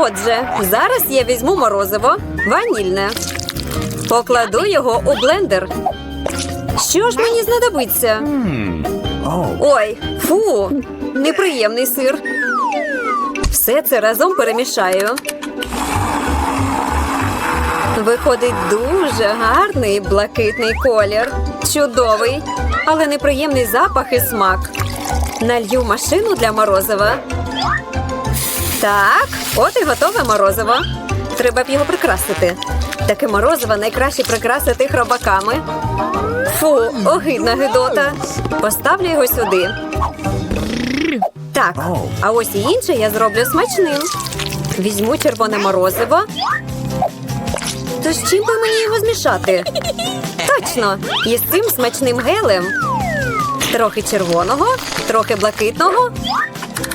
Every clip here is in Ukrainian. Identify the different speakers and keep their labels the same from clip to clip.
Speaker 1: Отже, зараз я візьму морозиво ванільне. Покладу його у блендер. Що ж мені знадобиться? Ой, фу, неприємний сир. Все це разом перемішаю. Виходить дуже гарний блакитний колір. Чудовий, але неприємний запах і смак. Налью машину для морозива. Так, от і готове морозиво. Треба б його прикрасити. Таке морозиво найкраще прикрасити хробаками. Фу, огидна гидота. Поставлю його сюди. Так, а ось і інше я зроблю смачним. Візьму червоне морозиво. То з чим би мені його змішати? Точно, із цим смачним гелем. Трохи червоного, трохи блакитного.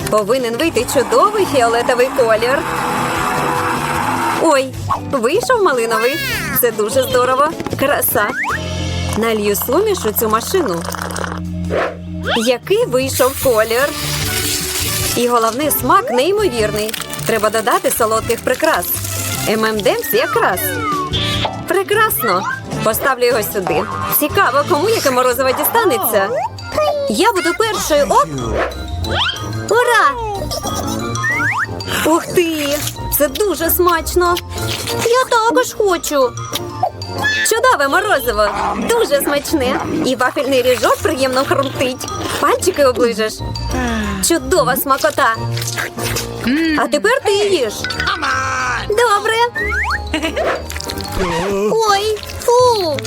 Speaker 1: Повинен вийти чудовий фіолетовий колір. Ой, вийшов малиновий. Це дуже здорово. Краса. Налью суміш у цю машину. Який вийшов колір. І головне, смак неймовірний. Треба додати солодких прикрас. ММДМС якраз. Прекрасно. Поставлю його сюди. Цікаво, кому яке морозиво дістанеться. Я буду першою. Оп! Ура! Ух ти! Це дуже смачно. Я також хочу. Чудове морозиво, дуже смачне. І вафельний ріжок приємно хрумтить. Пальчики оближеш. Чудова смакота. А тепер ти їж. Добре. Ой, фу.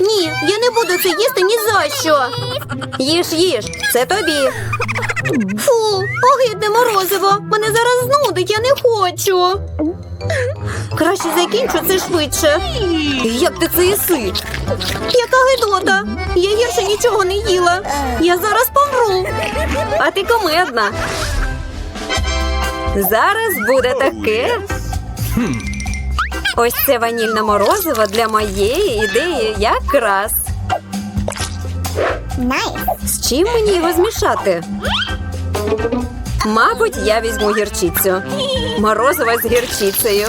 Speaker 1: Ні, я не буду це їсти ні за що. Їж, їж, це тобі. Фу, огидне морозиво. Мене зараз знудить, я не хочу. Краще закінчу це швидше. Як ти це їси? Яка гидота? Я гірше нічого не їла. Я зараз помру. А ти комедна. Зараз буде таке. Ось це ванільне морозиво для моєї ідеї якраз. З чим мені його змішати? Мабуть, я візьму гірчицю. Морозиво з гірчицею.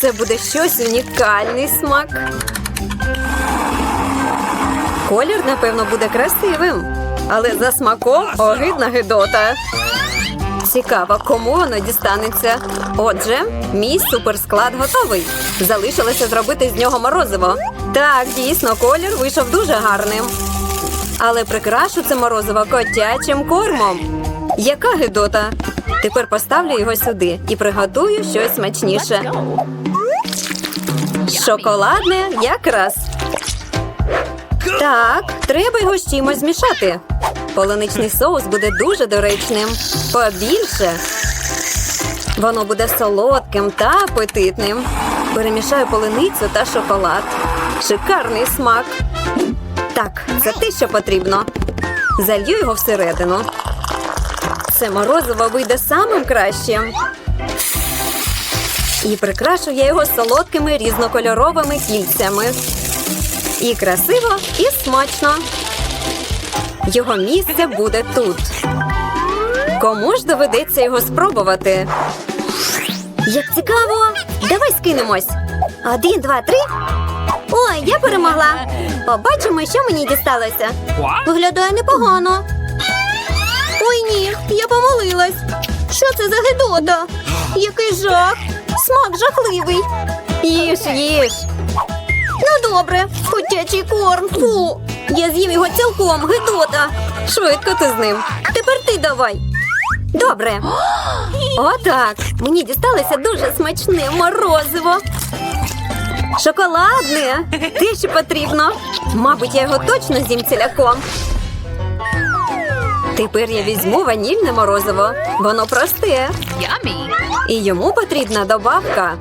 Speaker 1: Це буде щось унікальний смак. Колір, напевно, буде красивим, але за смаком огидна гидота. Цікаво, кому воно дістанеться. Отже, мій суперсклад готовий. Залишилося зробити з нього морозиво. Так, дійсно, колір вийшов дуже гарним. Але прикрашу це морозиво котячим кормом. Яка гидота? Тепер поставлю його сюди і приготую щось смачніше. Шоколадне якраз. Так, треба його з чимось змішати. Полуничний соус буде дуже доречним. Побільше. Воно буде солодким та апетитним. Перемішаю полуницю та шоколад. Шикарний смак. Так, це те, що потрібно. Залью його всередину. Це морозиво вийде самим кращим. І прикрашу я його солодкими різнокольоровими кільцями. І красиво, і смачно. Його місце буде тут. Кому ж доведеться його спробувати? Як цікаво! Давай скинемось. Один, два, три. Ой, я перемогла. Побачимо, що мені дісталося. Виглядає непогано. Ой ні, я помилилась. Що це за гидота? Який жах! Смак жахливий. Їж, їж. Ну добре, котячий корм. Фу. Я з'їм його цілком, гидота. Швидко ти з ним. Тепер ти давай. Добре. Отак. Мені дісталося дуже смачне морозиво. Шоколадне. Те, що потрібно. Мабуть, я його точно з'їм ціляком. Тепер я візьму ванільне морозиво. Воно просте.
Speaker 2: Yummy.
Speaker 1: І йому потрібна добавка.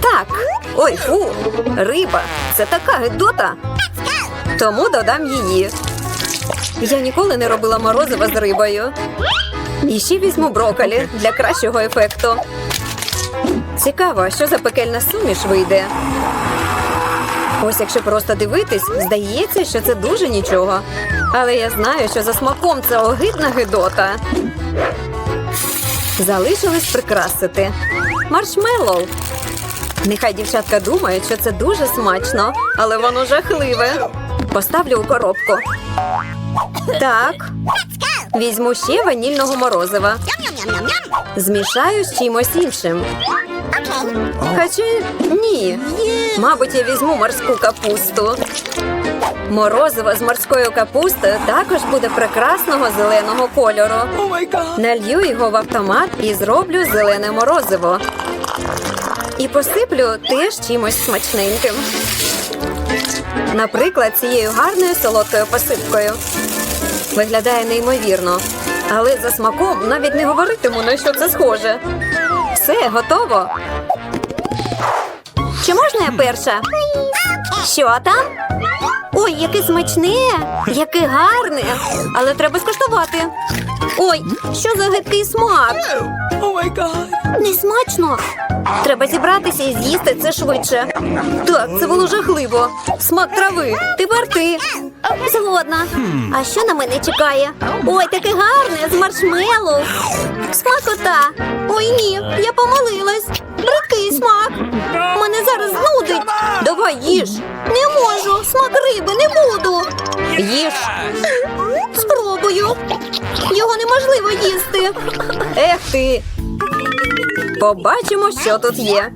Speaker 1: Так. Ой, фу. Риба. Це така гидота. Тому додам її. Я ніколи не робила морозиво з рибою. І ще візьму брокколі для кращого ефекту. Цікаво, що за пекельна суміш вийде. Ось якщо просто дивитись, здається, що це дуже нічого. Але я знаю, що за смаком це огидна гидота. Залишилось прикрасити. Маршмеллоу. Нехай дівчатка думають, що це дуже смачно, але воно жахливе. Поставлю у коробку. Так. Візьму ще ванільного морозива. Змішаю з чимось іншим. Хоча ні. Мабуть, я візьму морську капусту. Морозиво з морською капустою також буде прекрасного зеленого кольору. Налью його в автомат і зроблю зелене морозиво. І посиплю теж чимось смачненьким. Наприклад, цією гарною солодкою посипкою. Виглядає неймовірно. Але за смаком навіть не говоритиму, на що це схоже. Все, готово. Чи можна я перша? Що там? Ой, яке смачне, яке гарне. Але треба скуштувати. Ой, що за гидкий смак? Не смачно. Треба зібратися і з'їсти це швидше. Так, це було жахливо. Смак трави. Тепер ти. Згодна. А що на мене чекає? Ой, таке гарне з маршмеллоу. Смакота. Ой, ні, я помилилась. Бридкий смак. Мене зараз знудить. Давай їж. Не можу. Смак риби не буду. Їж. Спробую. Його неможливо їсти. Ех ти. Побачимо, що тут є.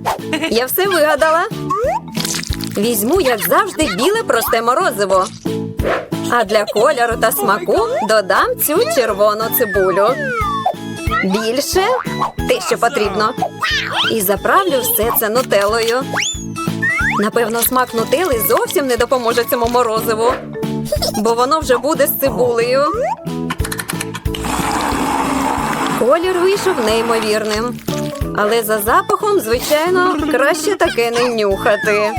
Speaker 1: Я все вигадала. Візьму, як завжди, біле просте морозиво. А для кольору та смаку додам цю червону цибулю. Більше те, що потрібно. І заправлю все це нутелою. Напевно, смак нутели зовсім не допоможе цьому морозиву, бо воно вже буде з цибулею. Колір вийшов неймовірним. Але за запахом, звичайно, краще таке не нюхати.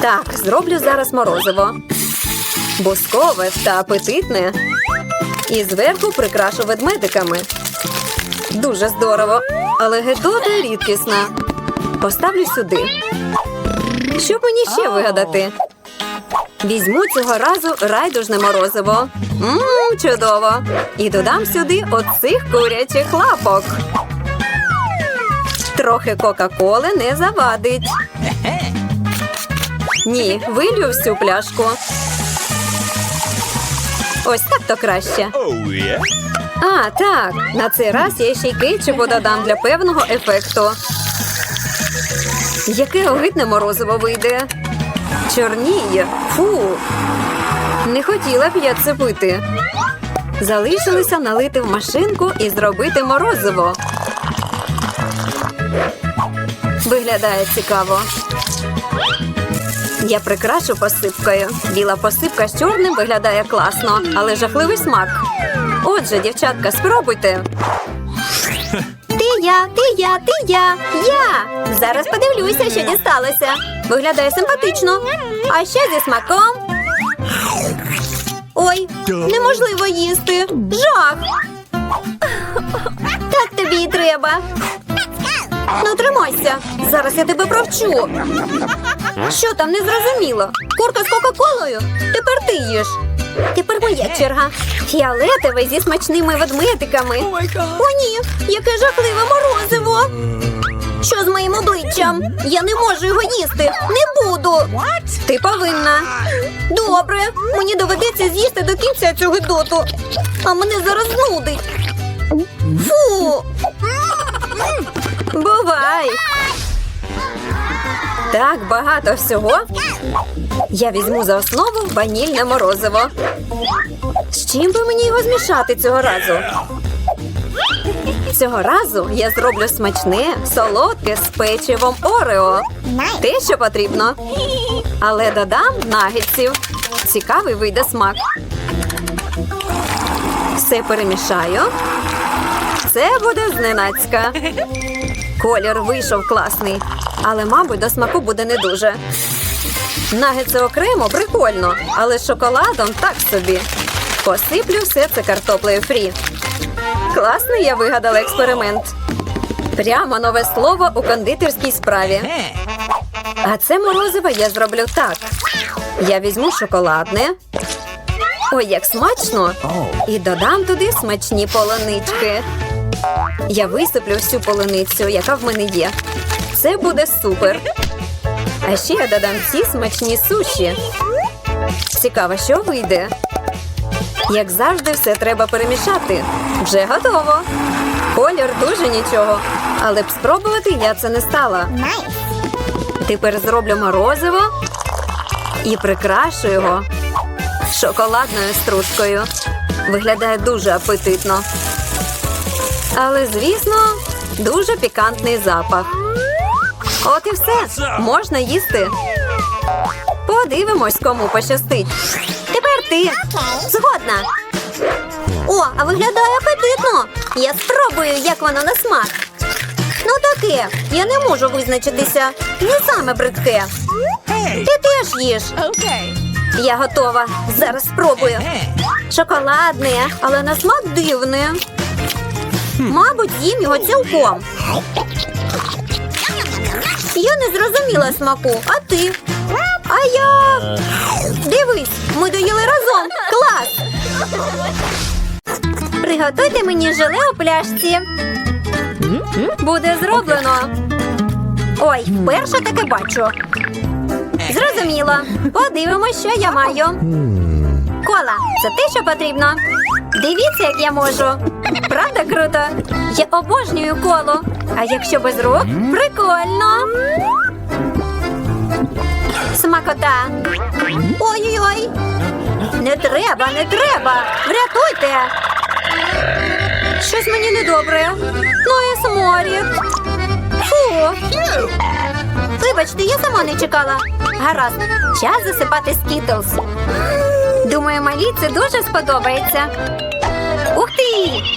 Speaker 1: Так, зроблю зараз морозиво. Бускове та апетитне. І зверху прикрашу ведмедиками. Дуже здорово, але гедота рідкісна. Поставлю сюди. Що мені ще вигадати? Візьму цього разу райдужне морозиво. Мм, чудово. І додам сюди оцих курячих лапок. Трохи Кока-Коли не завадить. Ні, вилью всю пляшку. Ось так то краще.
Speaker 2: Oh yeah.
Speaker 1: А, так. На цей раз я ще й кетчупу додам для певного ефекту. Яке огидне морозиво вийде. Чорніє. Фу. Не хотіла б я це пити. Залишилося налити в машинку і зробити морозиво. Виглядає цікаво. Я прикрашу посипкою. Біла посипка з чорним виглядає класно, але жахливий смак. Отже, дівчатка, спробуйте. Ти я, ти я, ти я, я. Зараз подивлюся, що дісталося. Виглядає симпатично. А ще зі смаком. Ой, неможливо їсти. Жах. Так тобі і треба. Ну, тримайся. Зараз я тебе провчу. Що там не зрозуміло? Курка з Кока-Колою? Тепер ти їш. Тепер моя черга. Фіолетовий зі смачними ведмедиками. О, ні, яке жахливе морозиво. Що з моїм обличчям? Я не можу його їсти. Не буду. Ти повинна. Добре, мені доведеться з'їсти до кінця цього гидоту. А мене зараз знудить. Фу. Бувай. Так багато всього. Я візьму за основу ванільне морозиво. З чим би мені його змішати цього разу? Цього разу я зроблю смачне, солодке з печивом Орео. Те, що потрібно. Але додам нагетсів. Цікавий вийде смак. Все перемішаю. Це буде зненацька. Колір вийшов класний, але, мабуть, до смаку буде не дуже. Нагетси окремо прикольно, але з шоколадом так собі. Посиплю все це картоплею фрі. Класний я вигадала експеримент. Прямо нове слово у кондитерській справі. А це морозиво я зроблю так. Я візьму шоколадне, Ой, як смачно! І додам туди смачні полунички. Я висиплю всю полуницю, яка в мене є. Це буде супер. А ще я додам ці смачні суші. Цікаво, що вийде. Як завжди, все треба перемішати. Вже готово. Колір дуже нічого. Але б спробувати я це не стала. Тепер зроблю морозиво і прикрашу його шоколадною стружкою. Виглядає дуже апетитно. Але, звісно, дуже пікантний запах. От і все. Можна їсти. Подивимось, кому пощастить. Тепер ти. Згодна. О, а виглядає апетитно. Я спробую, як воно на смак. Ну таке, я не можу визначитися. Не саме бридке. Ти теж їж.
Speaker 2: Okay.
Speaker 1: Я готова. Зараз спробую. Шоколадне, але на смак дивне. Мабуть, їм його цілком. Я не зрозуміла смаку, а ти? А я. Дивись, ми доїли разом. Клас! Приготуйте мені желе у пляшці. Буде зроблено. Ой, вперше таке бачу. Зрозуміло. Подивимось, що я маю. Кола, це те, що потрібно. Дивіться, як я можу. Правда круто? Я обожнюю коло. А якщо без рук, прикольно. Смакота. Ой-ой-ой. Не треба, не треба. Врятуйте. Щось мені недобре. Ну і сморід. Фу. Вибачте, я сама не чекала. Гаразд, час засипати скітлс. Думаю, малі це дуже сподобається.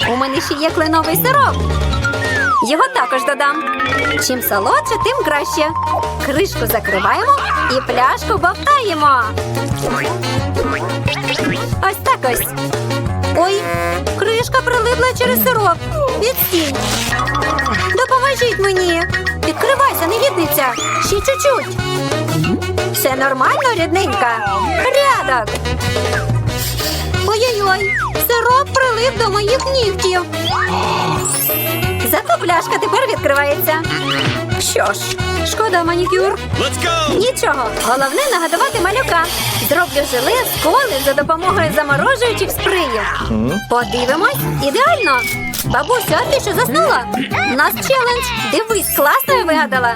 Speaker 1: У мене ще є кленовий сироп. Його також додам. Чим солодше, тим краще. Кришку закриваємо і пляшку бовтаємо. Ось так ось. Ой, кришка прилипла через сироп. Відстінь. Допоможіть мені. Відкривайся, негідниця. Ще чуть-чуть. Все нормально, рідненька? Порядок. Ой-ой-ой, сироп прилип до моїх нігтів. Зато пляшка тепер відкривається. Що ж, шкода манікюр.
Speaker 3: Let's go!
Speaker 1: Нічого, головне нагадувати малюка. Зроблю желе з коли за допомогою заморожуючих спреїв. Подивимось, ідеально. Бабусю, а ти що заснула? У нас челендж. Дивись, класно я вигадала.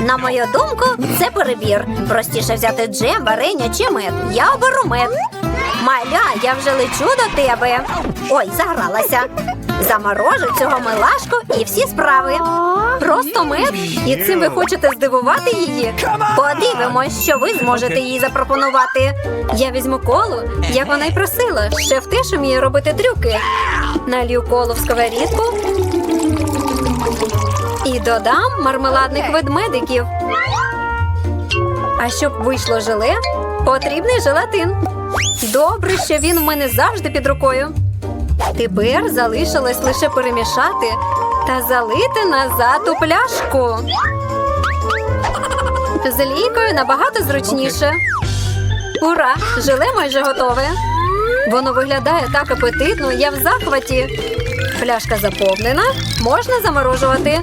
Speaker 1: На мою думку, це перебір. Простіше взяти джем, варення чи мед. Я оберу мед. Маля, я вже лечу до тебе. Ой, загралася. Заморожу цього милашку і всі справи. Просто мед. І цим ви хочете здивувати її? Подивимось, що ви зможете їй запропонувати. Я візьму колу, як вона й просила. Шеф теж вміє робити трюки. Налью колу в сковорідку і додам мармеладних ведмедиків. А щоб вийшло желе, потрібний желатин. Добре, що він у мене завжди під рукою. Тепер залишилось лише перемішати та залити назад у пляшку. З лійкою набагато зручніше. Ура! Желе майже готове. Воно виглядає так апетитно, я в захваті. Пляшка заповнена, можна заморожувати.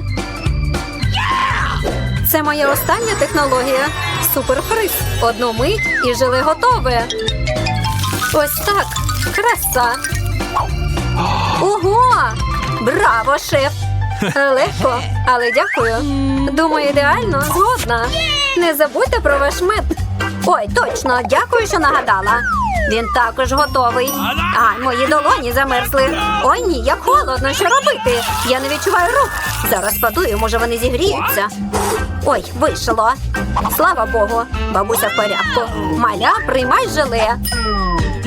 Speaker 1: Це моя остання технологія. Суперфриз. Одну мить і желе готове. Ось так. Краса. Ого! Браво, шеф! Легко, але дякую. Думаю, ідеально згодна. Не забудьте про ваш мед. Ой, точно, дякую, що нагадала. Він також готовий. А, мої долоні замерзли. Ой ні, як холодно, що робити? Я не відчуваю рук. Зараз подую, може вони зігріються. Ой, вийшло. Слава Богу, бабуся в порядку. Маля, приймай желе.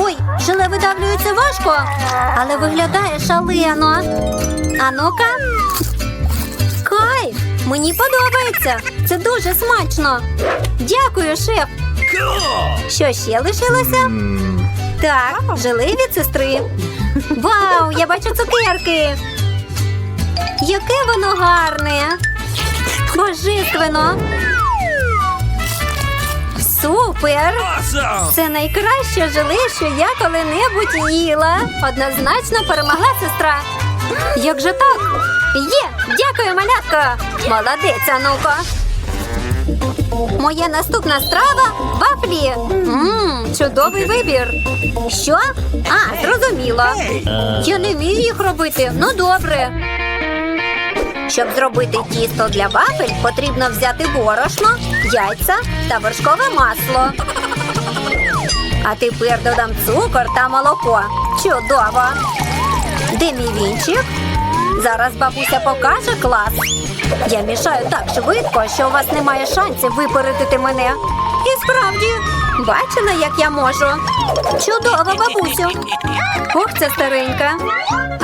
Speaker 1: Ой, желе видавлюється важко, але виглядає шалено. А ну-ка. Кайф! Мені подобається. Це дуже смачно. Дякую, шеф. Що ще лишилося? Так, желе від сестри. Вау, я бачу цукерки. Яке воно гарне. Божественно. Супер! Це найкраще желе, що я коли-небудь їла. Однозначно перемогла сестра. Як же так? Є! Дякую, малятка! Молодець, Ануко! Моя наступна страва вафлі. Мм, чудовий вибір. Що? А, зрозуміло. Я не вмію їх робити. Ну добре. Щоб зробити тісто для вафель, потрібно взяти борошно, яйця та вершкове масло. А тепер додам цукор та молоко. Чудово! Де мій вінчик? Зараз бабуся покаже клас. Я мішаю так швидко, що у вас немає шансів випередити мене. І справді, бачила, як я можу. Чудово, бабусю. Ох, це старенька.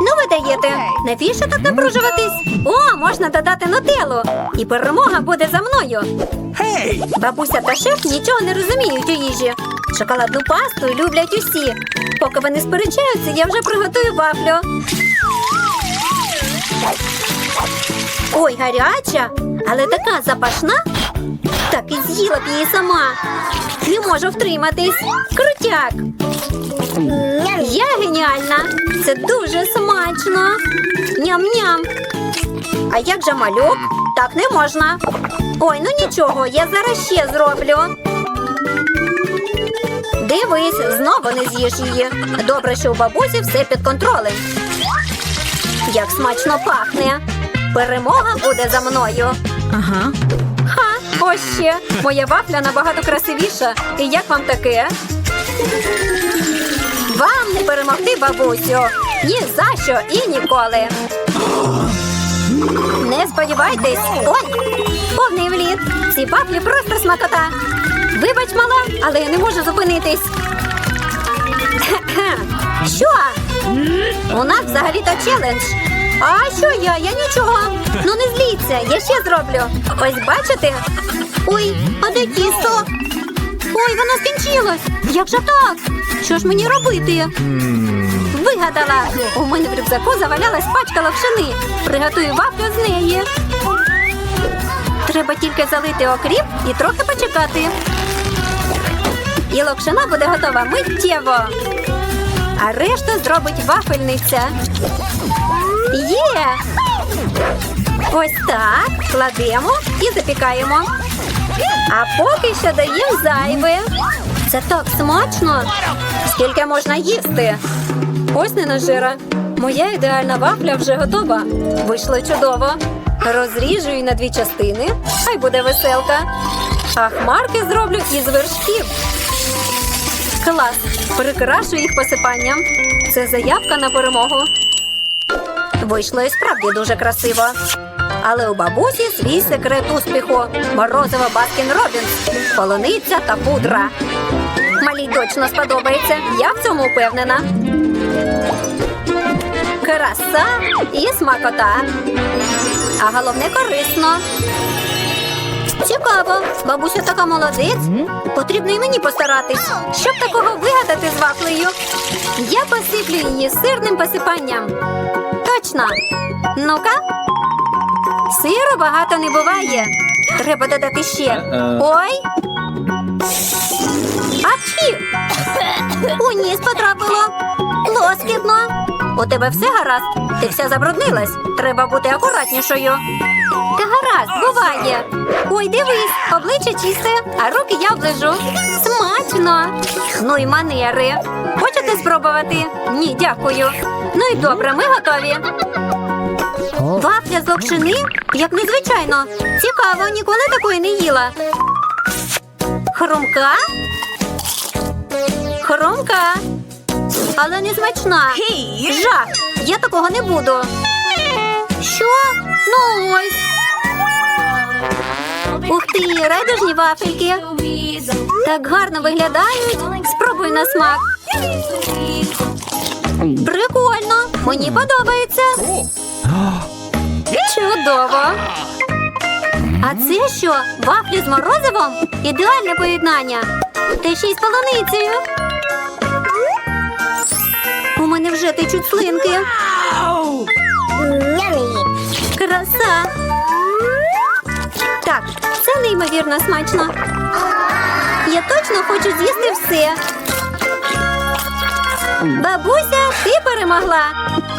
Speaker 1: Ну, ви даєте. Навіщо так напружуватись? О, можна додати нутеллу. І перемога буде за мною. Бабуся та шеф нічого не розуміють у їжі. Шоколадну пасту люблять усі. Поки вони сперечаються, я вже приготую вафлю. Ой, гаряча, але така запашна. Так і з'їла б її сама. Не можу втриматись. Крутяк. Я геніальна. Це дуже смачно. Ням-ням. А як же малюк? Так не можна. Ой, ну нічого, я зараз ще зроблю. Дивись, знову не з'їш її. Добре, що у бабусі все під контролем. Як смачно пахне. Перемога буде за мною.
Speaker 2: Ага.
Speaker 1: Ха, ще. Моя вафля набагато красивіша. І як вам таке? Вам не перемогти, бабусю. Ні за що і ніколи. Не сподівайтесь. Ой, повний вліт. Ці вафлі просто смакота. Вибач, мала, але я не можу зупинитись. Що? У нас взагалі-то челендж. А що я? Я нічого. Ну не зліться, я ще зроблю. Ось бачите? Ой, а де тісто? Ой, воно скінчилось. Як же так? Що ж мені робити? Вигадала. У мене в рюкзаку завалялась пачка лапшини. Приготую вафлю з неї. Треба тільки залити окріп і трохи почекати. І локшина буде готова миттєво. А решту зробить вафельниця. Є! Ось так. Кладемо і запікаємо. А поки що даємо зайве. Це так смачно. Скільки можна їсти? Ось не нажира. Моя ідеальна вафля вже готова. Вийшло чудово. Розріжу її на дві частини. Хай буде веселка. А хмарки зроблю із вершків. Клас! Прикрашу їх посипанням. Це заявка на перемогу. Вийшло і справді дуже красиво. Але у бабусі свій секрет успіху. Морозиво Баскін Робінс, полуниця та пудра. Малій точно сподобається. Я в цьому впевнена. Краса і смакота. А головне корисно. Цікаво, бабуся така молодець. Потрібно і мені постаратись, щоб такого вигадати з вафлею. Я посиплю її сирним посипанням. Точно. Ну-ка. Сиру багато не буває. Треба додати ще. Ой. Апчі! У ніс потрапило. Лоскітно. У тебе все гаразд? Ти вся забруднилась. Треба бути акуратнішою. Та гаразд, буває. Ой, дивись, обличчя чисте, а руки я оближу. Смачно. Ну й манери. Хочете спробувати? Ні, дякую. Ну і добре, ми готові. Вафля з локшини? Як незвичайно. Цікаво, ніколи такої не їла. Хрумка? Хрумка. Але не смачна. Жах! Я такого не буду. Що? Ну ось. Ух ти, райдужні вафельки. Так гарно виглядають. Спробуй на смак. Прикольно. Мені подобається. Чудово. А це що? Вафлі з морозивом? Ідеальне поєднання. Та ще й з полуницею. У мене вже течуть слинки. Краса. Так, це неймовірно смачно. Я точно хочу з'їсти все. Бабуся, ти перемогла.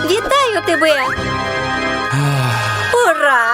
Speaker 1: Вітаю тебе. Ура!